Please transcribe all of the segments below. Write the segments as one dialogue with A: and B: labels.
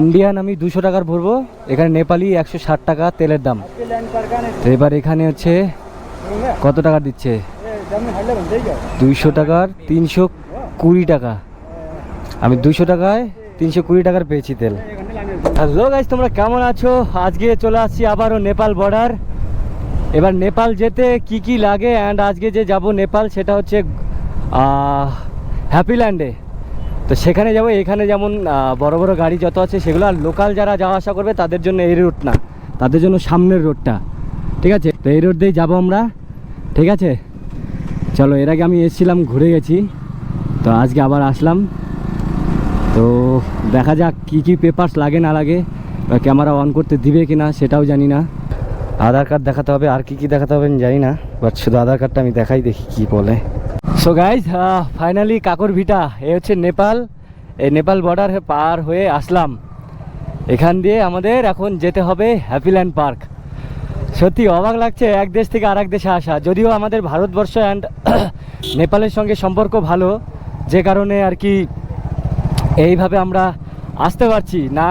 A: Indian আমি দুশো টাকার ভরবো, এখানে নেপালি একশো ষাট টাকা তেলের দাম। তো এবার এখানে হচ্ছে কত টাকা দিচ্ছে? দুইশো টাকার তিনশো কুড়ি টাকা। আমি দুশো টাকায় তিনশো কুড়ি টাকার পেয়েছি তেল। হ্যালো গাইজ তোমরা কেমন আছো? আজকে চলে আসছি আবারও নেপাল বর্ডার এবার নেপাল যেতে কি কি লাগে অ্যান্ড আজকে যে যাব নেপাল, সেটা হচ্ছে হ্যাপিল্যান্ডে তো সেখানে যাব, এখানে যেমন বড় বড় গাড়ি যত আছে সেগুলো আর লোকাল যারা যাওয়া আসা করবে তাদের জন্য এই রুট না। তাদের জন্য সামনের রোডটা ঠিক আছে? তো এই রোড দিয়েই যাব আমরা। ঠিক আছে? চলো, এর আগে আমি এসেছিলাম, ঘুরে গেছি। তো আজকে আবার আসলাম। তো দেখা যাক কি কি পেপারস লাগে, না লাগে, বা ক্যামেরা অন করতে দিবে কি না সেটাও জানি না। আধার কার্ড দেখাতে হবে, আর কি কি দেখাতে হবে আমি জানি না বাট শুধু আধার কার্ডটা আমি দেখাই, দেখি কি বলে। সো গাইজ ফাইনালি কাকর ভিটা, এ হচ্ছে নেপাল। এই নেপাল বর্ডার পার হয়ে আসলাম। এখান দিয়ে আমাদের এখন যেতে হবে হ্যাপিল্যান্ড পার্ক। সত্যি অবাক লাগছে, এক দেশ থেকে আরেক দেশে আসা। যদিও আমাদের ভারতবর্ষ অ্যান্ড নেপালের সঙ্গে সম্পর্ক ভালো, যে কারণে আর কি এইভাবে আমরা আসতে পারছি। না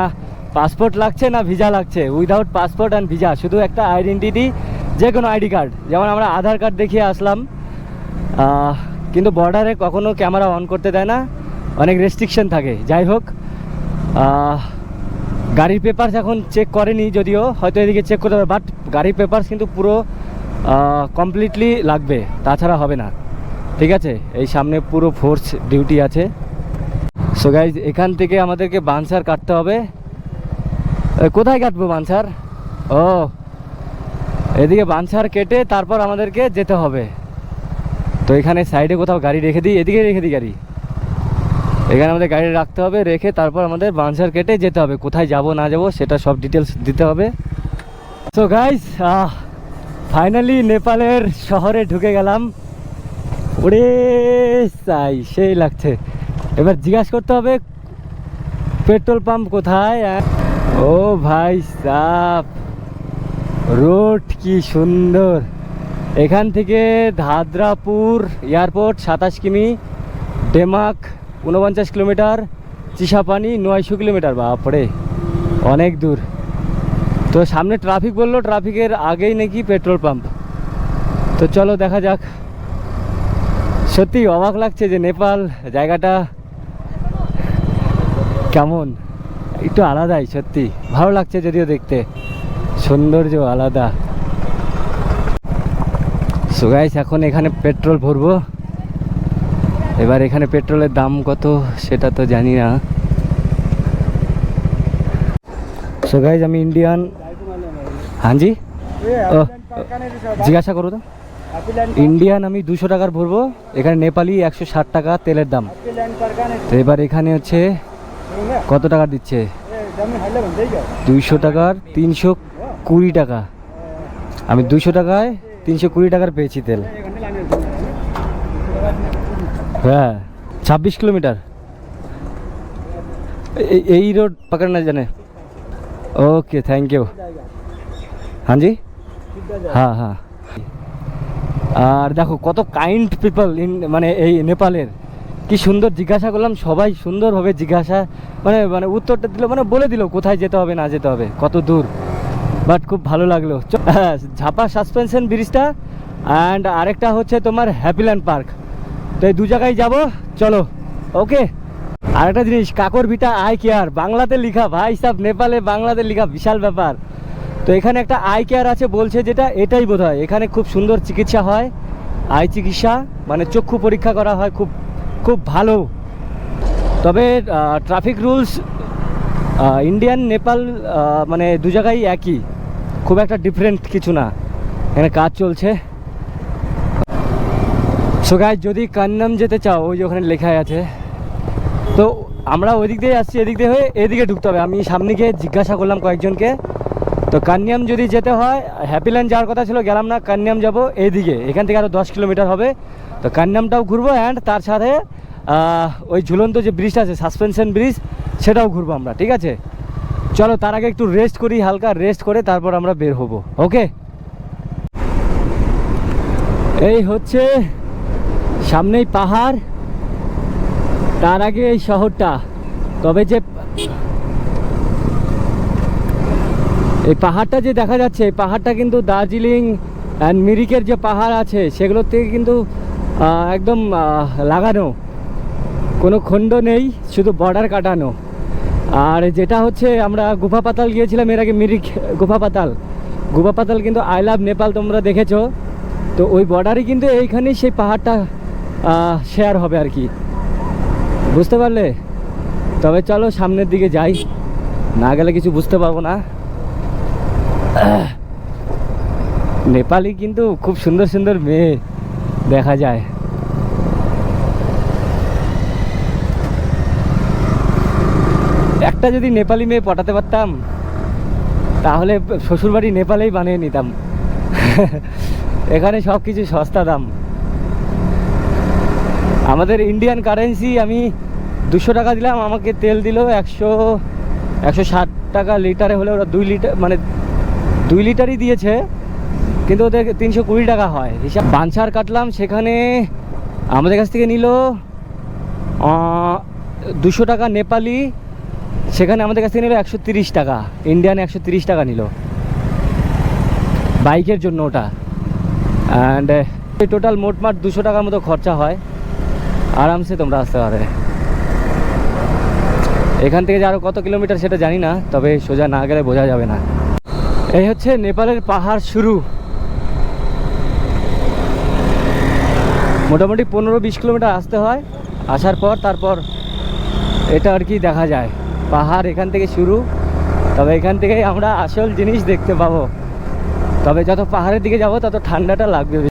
A: পাসপোর্ট লাগছে, না ভিসা লাগছে। উইদাউট পাসপোর্ট অ্যান্ড ভিসা শুধু একটা আইডেন্টিটি যে কোনো আইডি কার্ড যেমন আমরা আধার কার্ড দেখিয়ে আসলাম। কিন্তু বর্ডারে কখনো ক্যামেরা অন করতে দেয় না। অনেক রেস্ট্রিকশন থাকে। যাই হোক গাড়ির পেপারস এখন চেক করেনি যদিও, হয়তো এদিকে চেক করতে হবে বাট গাড়ির পেপারস কিন্তু পুরো কমপ্লিটলি লাগবে। তাছাড়া হবে না। ঠিক আছে? এই সামনে পুরো ফোর্স ডিউটি আছে। সো গাইজ এখান থেকে আমাদেরকে বানসার কাটতে হবে। কোথায় কাটবো বানসার? ও, এদিকে বানসার কেটে তারপর আমাদেরকে যেতে হবে। তো এখানে সাইডে কোথাও গাড়ি রেখে দিই, এদিকে রেখে দিই গাড়ি। এখানে আমাদের গাড়ি রাখতে হবে, রেখে তারপর আমাদের বানসার কেটে যেতে হবে। কোথায় যাব, না যাব, সেটা সব ডিটেলস দিতে হবে। সো গাইজ ফাইনালি নেপালের শহরে ঢুকে গেলাম। ওরে সাই, সেই লাগছে। এবার জিজ্ঞাসা করতে হবে, পেট্রোল পাম্প কোথায়? ও ভাই সাপ, রোড কি সুন্দর। এখান থেকে ধাদ্রাপুর এয়ারপোর্ট, সাতাশ কিমি, ডেমাক উনপঞ্চাশ কিলোমিটার, চিসাপানি, নয়শো কিলোমিটার, বাপরে, অনেক দূর। তো সামনে ট্রাফিক বলল, ট্রাফিকের আগেই নাকি পেট্রোল পাম্প। তো চলো দেখা যাক। সত্যি অবাক লাগছে যে নেপাল জায়গাটা কেমন। একটু আলাদাই, সত্যি। ভালো লাগছে যদিও দেখতে। সৌন্দর্য আলাদা। সো গাইস এখন এখানে পেট্রোল ভরবো। এবার এখানে পেট্রোলের দাম কত সেটা তো জানি না। সো গাইস আমি ইন্ডিয়ান হ্যাঁ জি? ও, জিজ্ঞাসা করো তো। ইন্ডিয়ান আমি দুশো টাকার ভরবো। এখানে নেপালি একশো ষাট টাকা তেলের দাম। তো এবার এখানে হচ্ছে কত টাকা দিচ্ছে? দুইশো টাকার তিনশো কুড়ি টাকা। আমি দুশো টাকায় তিনশো কুড়ি টাকার পেয়েছি তেল হ্যাঁ ছাব্বিশ কিলোমিটার ए- यही रोड पकड़ना जाने ओके थैंक यू हाँ जी হ্যাঁ হ্যাঁ আর দেখো কত কাইন্ড পিপল ইন মানে এই নেপালের কি সুন্দর জিজ্ঞাসা করলাম সবাই সুন্দরভাবে জিজ্ঞাসা মানে মানে উত্তরটা দিল মানে বলে দিল কোথায় যেতে হবে না যেতে হবে কত দূর বাট খুব ভালো লাগল। হ্যাঁ ঝাপা সাসপেনশন ব্রিজটা অ্যান্ড আরেকটা হচ্ছে তোমার হ্যাপিল্যান্ড পার্ক তো এই দু জায়গায় যাব, চলো, ওকে? আরেকটা জিনিস, কাকর ভিটা আই কেয়ার, বাংলাতে লেখা, ভাই সাহেব নেপালে বাংলাতে লেখা, বিশাল ব্যাপার। তো এখানে একটা আই কেয়ার আছে, বলছে যেটা, এটাই বোধ হয় এখানে খুব সুন্দর চিকিৎসা হয়, আই চিকিৎসা মানে চক্ষু পরীক্ষা করা হয়, খুব খুব ভালো। তবে ট্রাফিক রুলস ইন্ডিয়ান নেপাল মানে দু জায়গায় একই। খুব একটা ডিফারেন্ট কিছু না। এখানে কাজ চলছে। সো গাইজ যদি কান্নাম যেতে চাও, ওই যে ওখানে লেখাই আছে। তো আমরা ওই দিক দিয়ে আসছি, এদিক দিয়ে হয়ে এদিকে ঢুকতে হবে। আমি সামনে গিয়ে জিজ্ঞাসা করলাম কয়েকজনকে। তো কান্যাম যদি যেতে হয় হ্যাপিল্যান্ড যাওয়ার কথা ছিল, গেলাম না কান্যাম যাব এইদিকে এখান থেকে আরও দশ কিলোমিটার হবে। তো কান্যামটাও ঘুরবো অ্যান্ড তার সাথে ওই ঝুলন্ত যে ব্রিজটা আছে সাসপেনশন ব্রিজ সেটাও ঘুরবো আমরা, ঠিক আছে? চলো তার আগে একটু রেস্ট করি, হালকা রেস্ট করে তারপর আমরা বের হব ওকে এই হচ্ছে সামনেই পাহাড়, তার আগে এই শহরটা। তবে যে এই পাহাড়টা যে দেখা যাচ্ছে, এই পাহাড়টা কিন্তু দার্জিলিং অ্যান্ড মিরিকের যে পাহাড় আছে, সেগুলোর থেকে কিন্তু একদম লাগানো। কোনো খণ্ড নেই, শুধু বর্ডার কাটানো। আর যেটা হচ্ছে, আমরা গুফা পাতাল গিয়েছিলাম, এর আগে মিরিক গুফা পাতাল। গুফা পাতাল কিন্তু আই লাভ নেপাল, তোমরা দেখেছ। তো ওই বর্ডারে কিন্তু এইখানেই সেই পাহাড়টা শেয়ার হবে আর কি। বুঝতে পারলে? তবে চলো সামনের দিকে যাই। না গেলে কিছু বুঝতে পারব না। নেপালি কিন্তু খুব সুন্দর সুন্দর মেয়ে দেখা যায়। একটা যদি নেপালি মেয়ে পটাতে পারতাম, তাহলে শ্বশুরবাড়ি নেপালেই বানিয়ে নিতাম। এখানে সব কিছু সস্তা দাম। আমাদের ইন্ডিয়ান কারেন্সি আমি দুশো টাকা দিলাম, আমাকে তেল দিল একশো একশো ষাট টাকা লিটারে হলে ওরা দুই লিটার মানে দুই লিটারই দিয়েছে, কিন্তু ওদের তিনশো কুড়ি টাকা হয়। হিসাব বাঞ্ছার কাটলাম, সেখানে আমাদের কাছ থেকে নিল দুশো টাকা নেপালি সেখানে আমাদের কাছ নিল একশো টাকা। ইন্ডিয়ান একশো টাকা নিল। বাইকের জন্য ওটা। অ্যান্ড টোটাল মোটমাট দুশো টাকার মতো খরচা হয়। আরামসে তোমরা আসতে পারে এখান থেকে যে আরও কত কিলোমিটার সেটা জানি না, তবে সোজা না গেলে বোঝা যাবে না। এই হচ্ছে নেপালের পাহাড় শুরু। মোটামুটি পনেরো বিশ কিলোমিটার আসতে হয়। আসার পর, তারপর এটা আর কি দেখা যায়। পাহাড় এখান থেকে শুরু। তবে এখান থেকে আমরা আসল জিনিস দেখতে পাবো। তবে যত পাহাড়ের দিকে যাব, তত ঠান্ডাটা লাগবে।